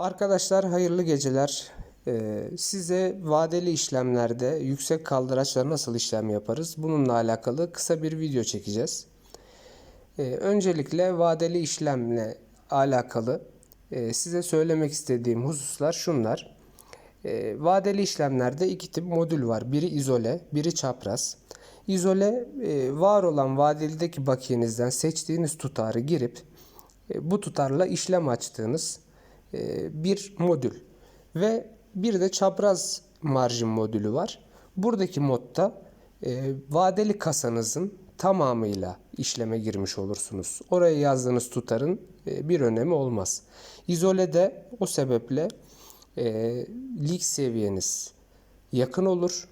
Arkadaşlar hayırlı geceler. Ee, size vadeli işlemlerde yüksek kaldıraçla nasıl işlem yaparız? Bununla alakalı kısa bir video çekeceğiz. Ee, öncelikle vadeli işlemle alakalı e, size söylemek istediğim hususlar şunlar. Ee, vadeli işlemlerde iki tip modül var. Biri izole, biri çapraz. İzole e, var olan vadelideki bakiyenizden seçtiğiniz tutarı girip e, bu tutarla işlem açtığınız bir modül ve bir de çapraz marjin modülü var. Buradaki modda e, vadeli kasanızın tamamıyla işleme girmiş olursunuz. Oraya yazdığınız tutarın e, bir önemi olmaz. İzolede o sebeple e, lig seviyeniz yakın olur.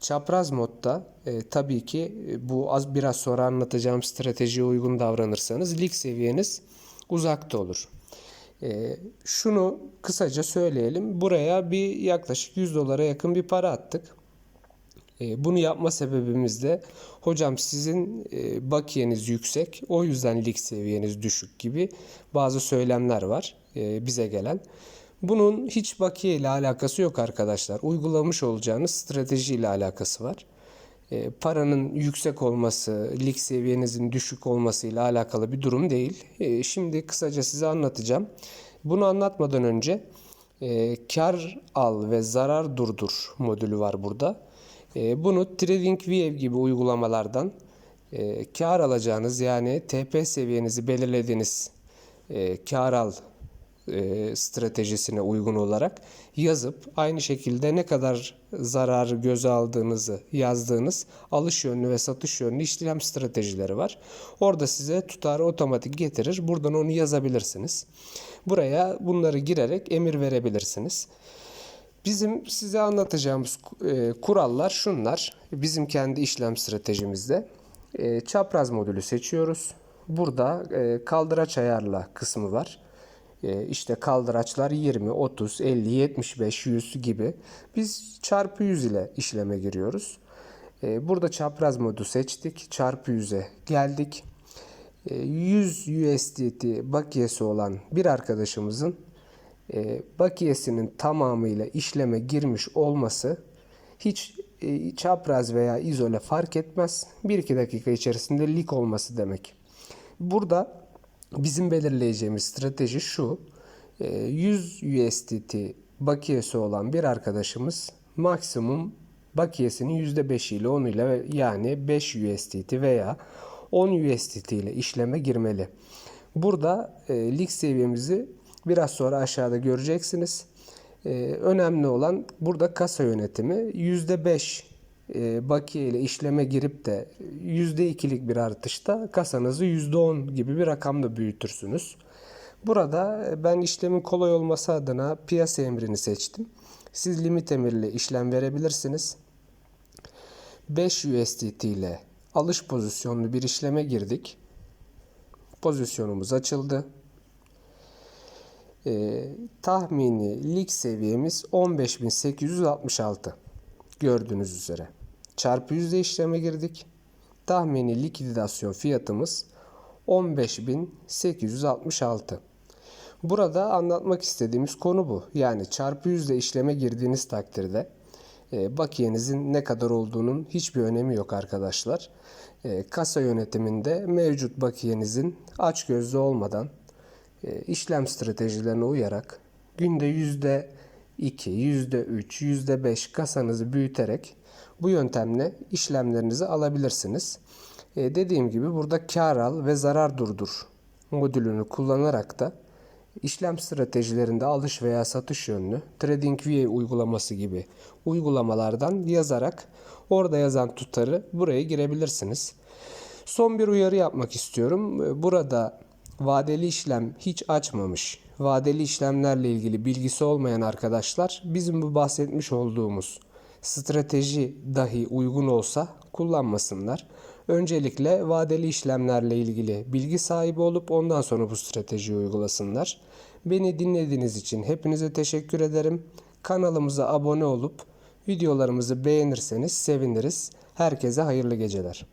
Çapraz modda e, tabii ki e, bu az biraz sonra anlatacağım stratejiye uygun davranırsanız lig seviyeniz uzakta olur. E, şunu kısaca söyleyelim. Buraya bir yaklaşık 100 dolara yakın bir para attık. E, bunu yapma sebebimiz de hocam sizin e, bakiyeniz yüksek o yüzden lig seviyeniz düşük gibi bazı söylemler var e, bize gelen. Bunun hiç bakiye ile alakası yok arkadaşlar. Uygulamış olacağınız strateji ile alakası var. E, paranın yüksek olması, lig seviyenizin düşük olmasıyla alakalı bir durum değil. E, şimdi kısaca size anlatacağım. Bunu anlatmadan önce e, kar al ve zarar durdur modülü var burada. Bunu TradingView gibi uygulamalardan kar alacağınız yani TP seviyenizi belirlediğiniz kar al e, stratejisine uygun olarak yazıp aynı şekilde ne kadar zararı göze aldığınızı yazdığınız alış yönlü ve satış yönlü işlem stratejileri var. Orada size tutarı otomatik getirir. Buradan onu yazabilirsiniz. Buraya bunları girerek emir verebilirsiniz. Bizim size anlatacağımız e, kurallar şunlar. Bizim kendi işlem stratejimizde e, çapraz modülü seçiyoruz. Burada e, kaldıraç ayarla kısmı var. E, işte kaldıraçlar 20, 30, 50, 75, 100 gibi. Biz çarpı 100 ile işleme giriyoruz. E, burada çapraz modu seçtik. Çarpı 100'e geldik. E, 100 USDT bakiyesi olan bir arkadaşımızın e, bakiyesinin tamamıyla işleme girmiş olması hiç e, çapraz veya izole fark etmez. 1-2 dakika içerisinde lik olması demek. Burada bizim belirleyeceğimiz strateji şu. E, 100 USDT bakiyesi olan bir arkadaşımız maksimum bakiyesinin %5 ile 10 ile yani 5 USDT veya 10 USDT ile işleme girmeli. Burada e, lig seviyemizi Biraz sonra aşağıda göreceksiniz. Ee, önemli olan burada kasa yönetimi. %5 e, bakiye ile işleme girip de %2'lik bir artışta kasanızı %10 gibi bir rakamla büyütürsünüz. Burada e, ben işlemin kolay olması adına piyasa emrini seçtim. Siz limit emirle işlem verebilirsiniz. 5 USDT ile alış pozisyonlu bir işleme girdik. Pozisyonumuz açıldı. E, tahmini lig seviyemiz 15.866 gördüğünüz üzere. Çarpı yüzde işleme girdik. Tahmini likidasyon fiyatımız 15.866. Burada anlatmak istediğimiz konu bu. Yani çarpı yüzde işleme girdiğiniz takdirde e, bakiyenizin ne kadar olduğunun hiçbir önemi yok arkadaşlar. E, kasa yönetiminde mevcut bakiyenizin aç gözlü olmadan e, işlem stratejilerine uyarak günde yüzde 2, %3, %5 kasanızı büyüterek bu yöntemle işlemlerinizi alabilirsiniz. E, dediğim gibi burada kar al ve zarar durdur modülünü kullanarak da işlem stratejilerinde alış veya satış yönlü TradingView uygulaması gibi uygulamalardan yazarak orada yazan tutarı buraya girebilirsiniz. Son bir uyarı yapmak istiyorum. E, burada vadeli işlem hiç açmamış, vadeli işlemlerle ilgili bilgisi olmayan arkadaşlar bizim bu bahsetmiş olduğumuz strateji dahi uygun olsa kullanmasınlar. Öncelikle vadeli işlemlerle ilgili bilgi sahibi olup ondan sonra bu stratejiyi uygulasınlar. Beni dinlediğiniz için hepinize teşekkür ederim. Kanalımıza abone olup videolarımızı beğenirseniz seviniriz. Herkese hayırlı geceler.